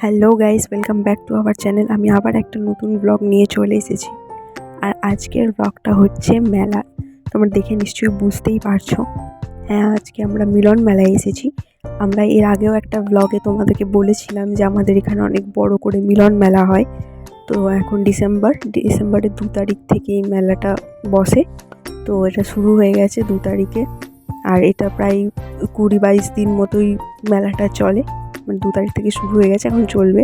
Hello guys, welcome back to our channel. আমি আবার একটা নতুন ব্লগ নিয়ে চলে এসেছি। আর আজকের ব্লগটা হচ্ছে মেলা। তোমরা দেখে নিশ্চয়ই বুঝতেই পারছ। হ্যাঁ আজকে আমরা মিলন মেলায় এসেছি। আমরা এর আগেও একটা ব্লগে তোমাদেরকে বলেছিলাম যে আমাদের এখানে অনেক বড় করে মিলন মেলা হয়। তো এখন ডিসেম্বর, ডিসেম্বরের দু তারিখ থেকে এই মেলাটা বসে। তো এটা শুরু হয়ে গেছে দু তারিখে। আর এটা প্রায় কুড়ি বাইশ দিন মতোই মেলাটা চলে। মানে দু তারিখ থেকে শুরু হয়ে গেছে, এখন চলবে।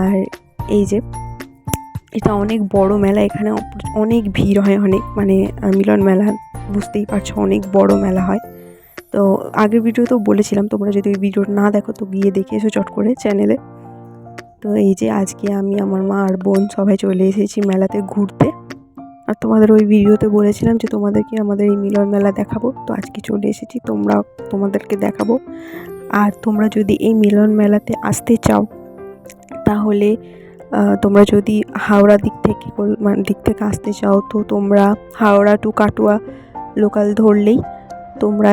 আর এই যে, এটা অনেক বড় মেলা, এখানে অনেক ভিড় হয় অনেক মানে মিলন মেলা, বুঝতেই পারছ, অনেক বড় মেলা হয়। তো আগের ভিডিওতেও বলেছিলাম, তোমরা যদি ওই ভিডিও না দেখো, তো গিয়ে দেখে এসো চট করে চ্যানেলে তো এই যে, আজকে আমি, আমার মা আর বোন সবাই চলে এসেছি মেলাতে ঘুরতে। আর তোমাদের ওই ভিডিওতে বলেছিলাম যে, তোমাদেরকে আমাদের এই মিলন মেলা দেখাবো। তো আজকে চলে এসেছি, তোমরা, তোমাদেরকে দেখাবো। আর তোমরা যদি এই মিলন মেলাতে আসতে চাও, তাহলে তোমরা যদি হাওড়া দিক থেকে মানে দিক থেকে আসতে চাও, তো তোমরা হাওড়া টু কাটুয়া লোকাল ধরলেই তোমরা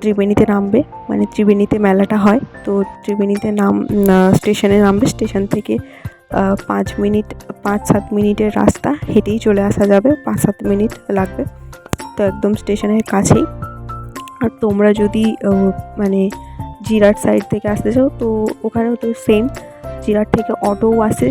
ত্রিবেণীতে নামবে। মানে ত্রিবেণীতে মেলাটা হয়, তো ত্রিবেণীতে নাম স্টেশনে নামবে। স্টেশন থেকে পাঁচ মিনিট, পাঁচ সাত মিনিটের রাস্তা হেঁটেই চলে আসা যাবে। পাঁচ সাত মিনিট লাগবে। তো একদম স্টেশনের কাছেই। আর তোমরা যদি মানে জিরাট সাইড থেকে আসতে চাও, তো ওখানেও তো সেম জিরাট থেকে অটোও আসে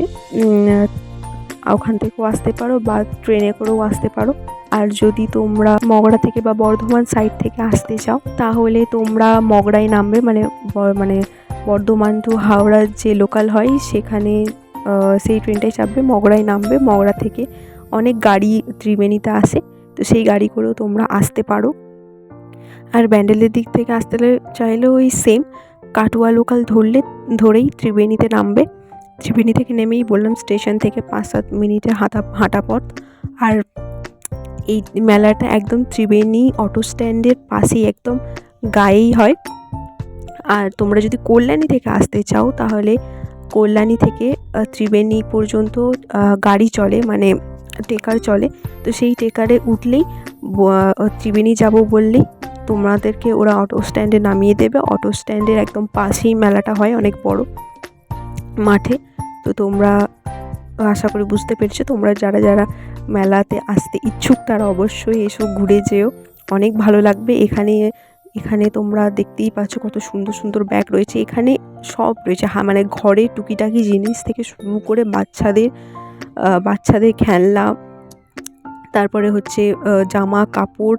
ওখান থেকেও আসতে পারো বা ট্রেনে করেও আসতে পারো। আর যদি তোমরা মগড়া থেকে বা বর্ধমান সাইড থেকে আসতে চাও, তাহলে তোমরা মগড়ায় নামবে মানে মানে বর্ধমান টু হাওড়ার যে লোকাল হয়, সেখানে সেই ট্রেনটাই চাপবে মগড়ায় নামবে। মগড়া থেকে অনেক গাড়ি ত্রিবেণীতে আসে, তো সেই গাড়ি করেও তোমরা আসতে পারো। আর ব্যান্ডেলের দিক থেকে আসতে চাইলেও ওই সেম কাটুয়া লোকাল ধরলে, ধরেই ত্রিবেণীতে নামবে। ত্রিবেণী থেকে নেমেই বললাম স্টেশন থেকে পাঁচ সাত মিনিটের হাঁটা হাঁটা পথ। আর এই মেলাটা একদম ত্রিবেণী অটো স্ট্যান্ডের পাশেই একদম গায়েই হয়। আর তোমরা যদি কল্যাণী থেকে আসতে চাও, তাহলে কল্যাণী থেকে ত্রিবেণী পর্যন্ত গাড়ি চলে মানে টেকার চলে। তো সেই টেকারে উঠলেই ত্রিবেণী যাব বললেই তোমাদেরকে ওরা অটো স্ট্যান্ডে নামিয়ে দেবে। অটো স্ট্যান্ডের একদম পাশেই মেলাটা হয়, অনেক বড় মাঠে। তো তোমরা, আশা করি বুঝতে পেরেছ, তোমরা যারা যারা মেলাতে আসতে ইচ্ছুক, তারা অবশ্যই এসো, ঘুরে যেও। অনেক ভালো লাগবে। এখানে এখানে তোমরা দেখতেই পাচ্ছ কত সুন্দর সুন্দর ব্যাগ রয়েছে। এখানে সব রয়েছে। হা মানে ঘরে টুকিটাকি জিনিস থেকে শুরু করে বাচ্চাদের বাচ্চাদের খেলনা, তারপরে হচ্ছে জামা কাপড়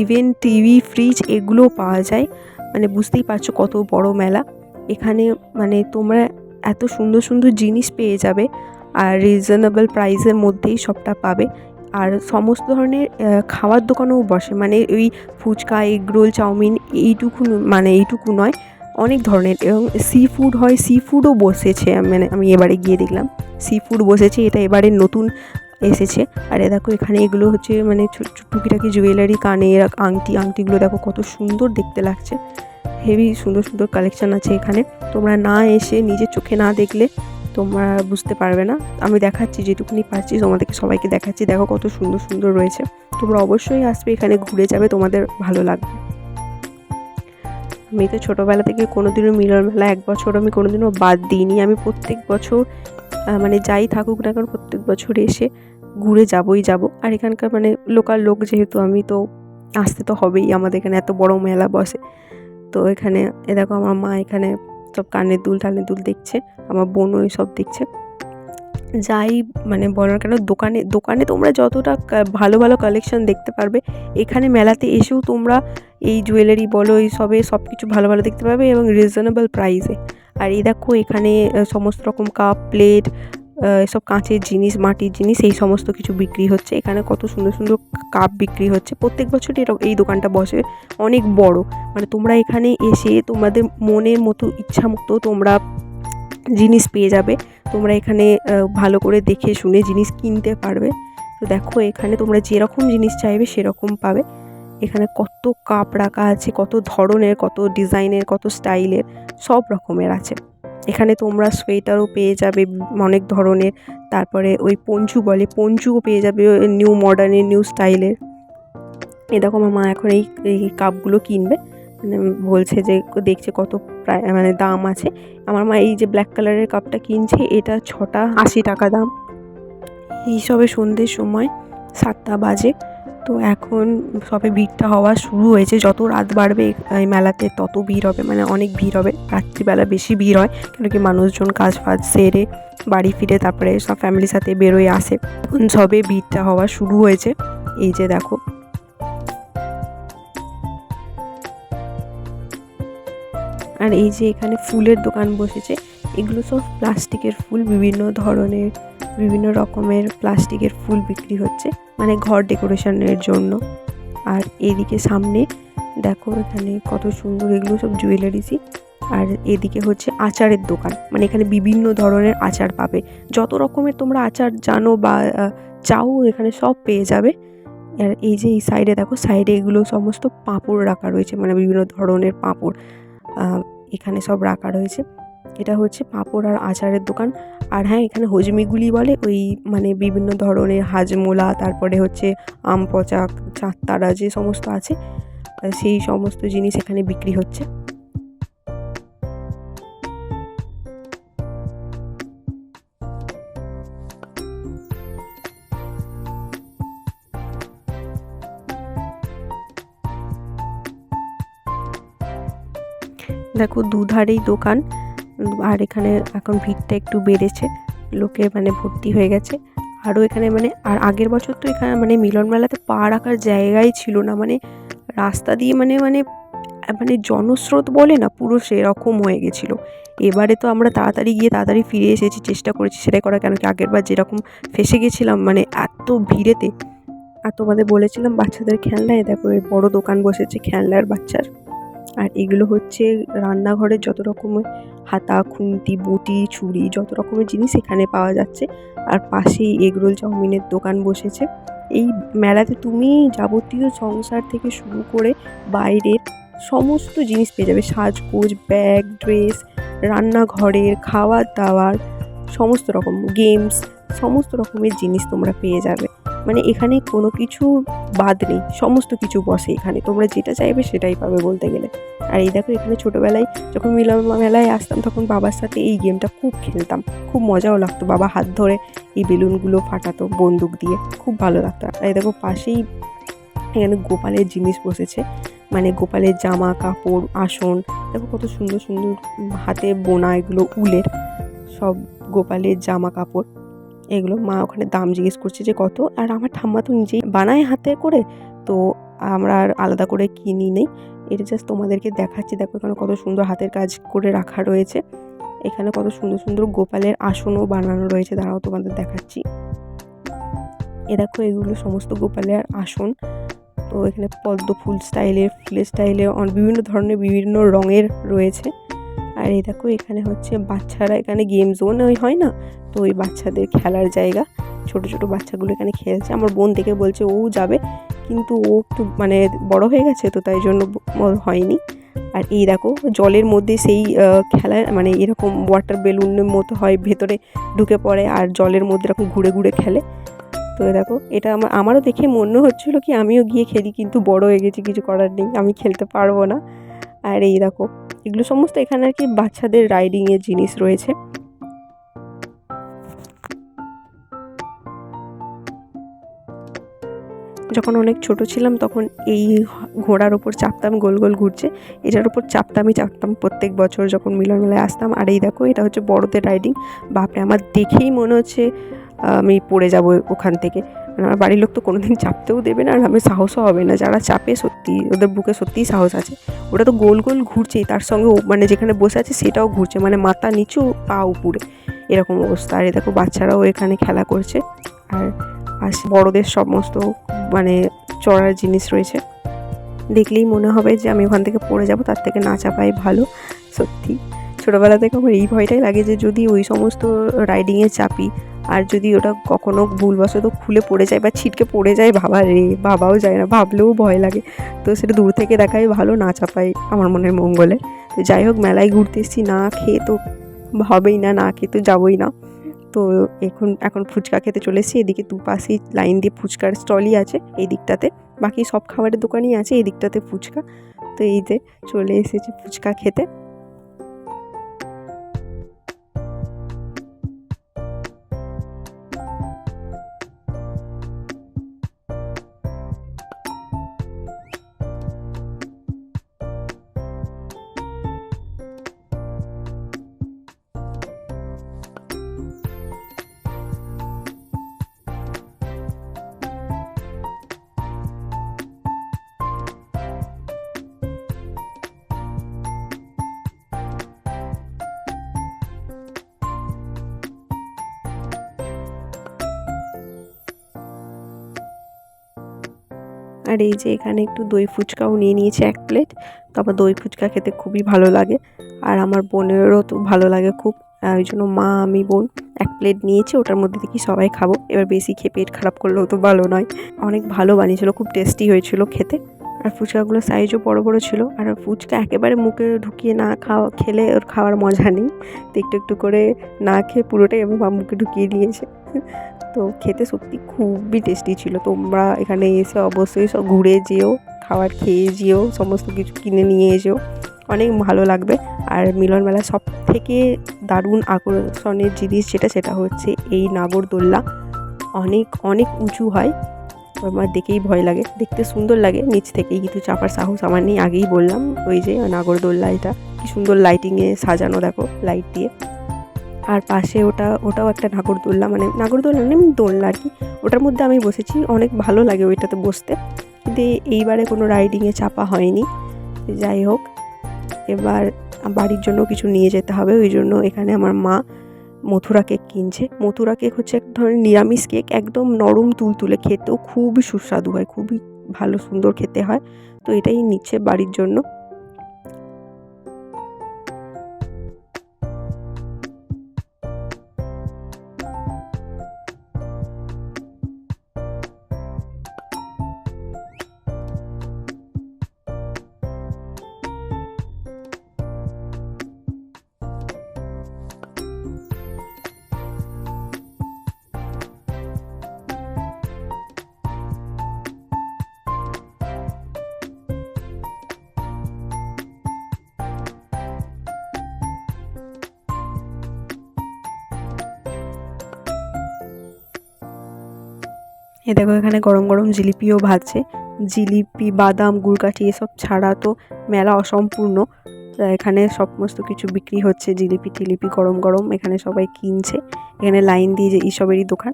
ইভেন টিভি ফ্রিজ এগুলোও পাওয়া যায়। মানে বুঝতেই পারছ কত বড় মেলা। এখানে মানে তোমরা এত সুন্দর সুন্দর জিনিস পেয়ে যাবে আর রিজনেবল প্রাইসের মধ্যেই সবটা পাবে। আর সমস্ত ধরনের খাওয়ার দোকানও বসে। মানে ওই ফুচকা এগরোল চাউমিন এইটুকু মানে এইটুকু নয়, অনেক ধরনের। এবং সি ফুড হয় সি ফুডও বসেছে। মানে আমি এবারে গিয়ে দেখলাম। সি ফুড বসেছে, এটা এবারে নতুন এসেছে। আর এ দেখো, এখানে এগুলো হচ্ছে মানে টুকিটাকি জুয়েলারি কানের আংটি, আংটিগুলো দেখো কত সুন্দর দেখতে লাগছে। হেভি সুন্দর সুন্দর কালেকশন আছে এখানে। তোমরা না এসে নিজের চোখে না দেখলে তোমরা বুঝতে পারবে না। আমি দেখাচ্ছি, যেটুকুনি পারছি তোমাদেরকে সবাইকে দেখাচ্ছি। দেখো কত সুন্দর সুন্দর রয়েছে। তোমরা অবশ্যই আসবে, এখানে ঘুরে যাবে, তোমাদের ভালো লাগবে। আমি তো ছোটোবেলা থেকে কোনোদিনও মিলন মেলা এক বছর আমি কোনোদিনও বাদ দিইনি। আমি প্রত্যেক বছর মানে যাই থাকুক না কারণ প্রত্যেক বছর এসে ঘুরে যাবই যাব। আর এখানকার মানে লোকাল লোক যেহেতু, আমি তো আসতে তো হবেই। আমাদের এখানে এত বড় মেলা বসে। তো এখানে, এ দেখো আমার মা এখানে সব কানের দুল টানের দুল দেখছে। আমার বোনও সব দেখছে। যাই মানে বলার কেন, দোকানে দোকানে তোমরা যতটা ভালো ভালো কালেকশন দেখতে পারবে, এখানে মেলাতে এসেও তোমরা এই জুয়েলারি বলো, এই সবে সব কিছু ভালো ভালো দেখতে পাবে এবং রিজনেবল প্রাইসে আর এই দেখো এখানে সমস্ত রকম কাপ, প্লেট সব কাঁচের জিনিস, মাটির জিনিস, এই সমস্ত কিছু বিক্রি হচ্ছে। এখানে কত সুন্দর সুন্দর কাপ বিক্রি হচ্ছে। প্রত্যেক বছরই এরকম এই দোকানটা বসে অনেক বড়। মানে তোমরা এখানে এসে তোমাদের মনের মতো, ইচ্ছা মতো তোমরা জিনিস পেয়ে যাবে। তোমরা এখানে ভালো করে দেখে শুনে জিনিস কিনতে পারবে। তো দেখো এখানে তোমরা যেরকম জিনিস চাইবে সেরকম পাবে। এখানে কত কাপ রাখা আছে, কত ধরনের, কত ডিজাইনের, কত স্টাইলের, সব রকমের আছে। এখানে তোমরা সোয়েটারও পেয়ে যাবে অনেক ধরনের, তারপরে ওই পঞ্চু বলে, পঞ্চুও পেয়ে যাবে নিউ মডার্নের নিউ স্টাইলের। এ দেখো আমার মা এখন এই এই কাপগুলো কিনবে মানে বলছে যে দেখছে কত প্রায় মানে দাম আছে। আমার মা এই যে ব্ল্যাক কালারের কাপটা কিনছে, এটা ছটা আশি টাকা দাম। এইসবে সন্ধ্যের সময় সাতটা বাজে। তো এখন সবে ভিড়টা হওয়া শুরু হয়েছে। যত রাত বাড়বে এই মেলাতে তত ভিড় হবে মানে অনেক ভিড় হবে। রাত্রিবেলা বেশি ভিড় হয়, কেন কি মানুষজন কাজ ফাজ সেরে বাড়ি ফিরে তারপরে সব ফ্যামিলির সাথে বেরোয় আসে। সবে ভিড়টা হওয়া শুরু হয়েছে। এই যে দেখো। আর এই যে এখানে ফুলের দোকান বসেছে, এগুলো সব প্লাস্টিকের ফুল, বিভিন্ন ধরনের বিভিন্ন রকমের প্লাস্টিকের ফুল বিক্রি হচ্ছে মানে ঘর ডেকোরেশনের জন্য। আর এদিকে সামনে দেখো এখানে কত সুন্দর এগুলো সব জুয়েলারিসই আর এদিকে হচ্ছে আচারের দোকান মানে এখানে বিভিন্ন ধরনের আচার পাবে। যত রকমের তোমরা আচার জানো বা চাও, এখানে সব পেয়ে যাবে। আর এই যে এই সাইডে দেখো সাইডে এগুলো সমস্ত পাঁপড় রাখা রয়েছে মানে বিভিন্ন ধরনের পাঁপড় এখানে সব রাখা রয়েছে। এটা হচ্ছে পাঁপড় আর আচারের দোকান। আর হ্যাঁ এখানে হজমিগুলি বলে, ওই মানে বিভিন্ন ধরনের হাজমোলা, তারপরে হচ্ছে আম পচা, চাঁদতারা যে সমস্ত আছে, সেই সমস্ত জিনিস এখানে বিক্রি হচ্ছে। দেখো, দুধারেই দোকান। আর এখানে এখন ভিড়টা একটু বেড়েছে, লোকে মানে ভর্তি হয়ে গেছে। আরও এখানে মানে আর আগের বছর তো এখানে মানে মিলন মেলাতে পা রাখার জায়গাই ছিল না মানে রাস্তা দিয়ে মানে মানে মানে জনস্রোত বলে না, পুরো সেরকম হয়ে গেছিল। এবারে তো আমরা তাড়াতাড়ি গিয়ে তাড়াতাড়ি ফিরে এসেছি, চেষ্টা করেছি সেটাই করা কেন কি আগেরবার যেরকম ফেসে গেছিলাম মানে এত ভিড়েতে। আর তোমাদের বলেছিলাম বাচ্চাদের খেলনায়, দেখো বড় দোকান বসেছে খেলনার বাচ্চার। আর এগুলো হচ্ছে রান্নাঘরের যত রকমের হাতা, খুন্তি, বটি, ছুরি, যত রকমের জিনিস এখানে পাওয়া যাচ্ছে। আর পাশেই এগরোল চাউমিনের দোকান বসেছে। এই মেলাতে তুমি যাবতীয় সংসার থেকে শুরু করে বাইরের সমস্ত জিনিস পেয়ে যাবে। সাজগোজ, ব্যাগ, ড্রেস, রান্নাঘরের খাওয়ার দাওয়ার, সমস্ত রকম, গেমস, সমস্ত রকমের জিনিস তোমরা পেয়ে যাবে। মানে এখানে কোনো কিছু বাদ নেই, সমস্ত কিছু বসে এখানে, তোমরা যেটা চাইবে সেটাই পাবে বলতে গেলে। আর এই দেখো এখানে ছোটোবেলায় যখন মিলন মেলায় আসতাম তখন বাবার সাথে এই গেমটা খুব খেলতাম। খুব মজাও লাগতো, বাবা হাত ধরে এই বেলুনগুলো ফাটাতো বন্দুক দিয়ে, খুব ভালো লাগতো। আর এই দেখো পাশেই এখানে গোপালের জিনিস বসেছে মানে গোপালের জামা, কাপড়, আসন, দেখো কত সুন্দর সুন্দর হাতে বোনা এগুলো, উলের, সব গোপালের জামা কাপড়। এগুলো মা ওখানে দাম জিজ্ঞেস করছে যে কত, আর আমার ঠাম্মা তো নিজেই বানায় হাতে করে, তো আমরা আর আলাদা করে কিনি নেই। এটা জাস্ট তোমাদেরকে দেখাচ্ছি। দেখো এখানে কত সুন্দর হাতের কাজ করে রাখা রয়েছে। এখানে কত সুন্দর সুন্দর গোপালের আসনও বানানো রয়েছে। দাঁড়াও তোমাদের দেখাচ্ছি। এ দেখো এগুলো সমস্ত গোপালের আসন। তো এখানে পদ্ম ফুল স্টাইলে ফুলের স্টাইলে বিভিন্ন ধরনের বিভিন্ন রঙের রয়েছে। আর এই দেখো, এখানে হচ্ছে বাচ্চারা এখানে গেম জোন ওই হয় না? তো ওই বাচ্চাদের খেলার জায়গা। ছোট ছোট বাচ্চাগুলো এখানে খেলছে। আমার বোন দেখে বলছে, ও যাবে। কিন্তু ও একটু মানে বড় হয়ে গেছে, তো তাই জন্য হয়নি। আর এই দেখো, জলের মধ্যে সেই খেলার মানে এরকম ওয়াটার বেলুনের মতো হয়, ভেতরে ঢুকে পড়ে আর জলের মধ্যে এরকম ঘুরে ঘুরে খেলে। তো দেখো, এটা আমার আমারও দেখে মনে হচ্ছিল কি, আমিও গিয়ে খেলি, কিন্তু বড় হয়ে গেছি, কিছু করার নেই, আমি খেলতে পারব না। আর এই দেখো, এগুলো সমস্ত এখানে আর কি বাচ্চাদের রাইডিংয়ের জিনিস রয়েছে। যখন অনেক ছোট ছিলাম তখন এই ঘোড়ার ওপর চাপতাম, গোল গোল ঘুরছে। এটার ওপর চাপতামই চাপতাম প্রত্যেক বছর যখন মিলন মেলায় আসতাম। আর এই দেখো, এটা হচ্ছে বড়দের রাইডিং বাপরে, আমার দেখেই মনে হচ্ছে আমি পড়ে যাব ওখান থেকে। মানে আমার বাড়ির লোক তো কোনোদিন চাপতেও দেবে না আর আমি সাহসও হবে না। যারা চাপে সত্যি ওদের বুকে সত্যিই সাহস আছে। ওটা তো গোল গোল ঘুরছেই, তার সঙ্গে মানে যেখানে বসে আছে সেটাও ঘুরছে মানে মাথা নিচু, পা উপরে। এরকম অবস্থা। আর দেখো বাচ্চারাও এখানে খেলা করছে। আর পাশে বড়দের সমস্ত মানে চড়ার জিনিস রয়েছে। দেখলেই মনে হবে যে আমি ওখান থেকে পড়ে যাব, তার থেকে না চাপাই ভালো, সত্যি। ছোটোবেলা থেকে আমার এই ভয়টাই লাগে যে যদি ওই সমস্ত রাইডিংয়ে চাপি আর যদি ওটা কখনো ভুলবশত খুলে পড়ে যায় বা ছিটকে পড়ে যায়, বাবা রে, বাবাও যায় না, ভাবলেও ভয় লাগে। তো সেটা দূর থেকে দেখাই ভালো, না চাপাই আমার মনের মঙ্গলে। তো যাই হোক, মেলায় ঘুরতে এসেছি, না খেয়ে তো হবেই না না খেয়ে তো যাবোই না। তো এখন এখন ফুচকা খেতে চলে এসেছি, এদিকে দুপাশেই লাইন দিয়ে ফুচকার স্টলই আছে এই দিকটাতে বাকি সব খাবারের দোকানই আছে এই দিকটাতে ফুচকা। তো এই যে চলে এসেছি ফুচকা খেতে। আর এই যে এখানে একটু দই ফুচকাও নিয়ে নিয়েছে এক প্লেট। তো আমার দই ফুচকা খেতে খুবই ভালো লাগে। আর আমার বোনেরও তো ভালো লাগে খুব। ওই জন্য মা, আমি, বোন এক প্লেট নিয়েছি, ওটার মধ্যে দেখি সবাই খাব। এবার বেশি খেয়ে পেট খারাপ করলেও তো ভালো নয়। অনেক ভালো বানিয়েছিল, খুব টেস্টি হয়েছিল খেতে। আর ফুচকাগুলোর সাইজও বড় বড় ছিল। আর ফুচকা একেবারে মুখে ঢুকিয়ে না খাওয়া, খেলে ওর খাওয়ার মজা নেই। তো একটু একটু করে না খেয়ে পুরোটাই আমি মা মুখে ঢুকিয়ে দিয়েছে। তো খেতে সত্যি খুবই টেস্টি ছিল। তোমরা এখানে এসে অবশ্যই সব ঘুরে যেও, খাবার খেয়ে যেও, সমস্ত কিছু কিনে নিয়ে যেও অনেক ভালো লাগবে। আর মিলন মেলা সব থেকে দারুণ আকর্ষণের জিনিস যেটা, সেটা হচ্ছে এই নাগরদোল্লা। অনেক অনেক উঁচু হয়। আমার দেখেই ভয় লাগে। দেখতে সুন্দর লাগে। নিচ থেকেই কিন্তু চাপার সাহস আমার নেই। আগেই বললাম, ওই যে নাগরদোল্লা এটা। কি সুন্দর লাইটিংয়ে সাজানো, দেখো লাইট দিয়ে। আর পাশে ওটা, ওটাও একটা নাগরদোল্লা মানে নাগরদোল্লা মানে দোলনা আর কি। ওটার মধ্যে আমি বসেছি, অনেক ভালো লাগে ওইটাতে বসতে। কিন্তু এইবারে কোনো রাইডিংয়ে চাপা হয়নি। যাই হোক, এবার বাড়ির জন্য কিছু নিয়ে যেতে হবে। ওই জন্য এখানে আমার মা মথুরা কেক কিনছে। মথুরা কেক হচ্ছে এক ধরনের নিরামিষ কেক, একদম নরম তুলতুলে খেতেও খুবই সুস্বাদু হয়, খুবই ভালো, সুন্দর খেতে হয়। তো এটাই নিচ্ছে বাড়ির জন্য। এ দেখো এখানে গরম গরম জিলিপিও ভাজছে। জিলিপি, বাদাম গুড়কাঠি এসব ছাড়া তো মেলা অসম্পূর্ণ। এখানে সমস্ত কিছু বিক্রি হচ্ছে, জিলিপি টিলিপি গরম গরম এখানে সবাই কিনছে। এখানে লাইন দিয়ে যে এইসবেরই দোকান।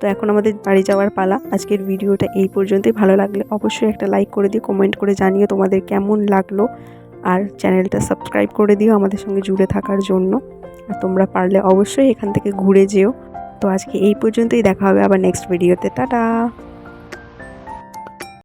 তো এখন আমাদের বাড়ি যাওয়ার পালা। আজকের ভিডিওটা এই পর্যন্তই। ভালো লাগলে অবশ্যই একটা লাইক করে দিও, কমেন্ট করে জানিও তোমাদের কেমন লাগল। আর চ্যানেলটা সাবস্ক্রাইব করে দিও আমাদের সঙ্গে জুড়ে থাকার জন্য। আর তোমরা পারলে অবশ্যই এখান থেকে ঘুরে যেও। তো আজকে এই পর্যন্তই দেখা হবে আবার নেক্সট ভিডিওতে টাটা!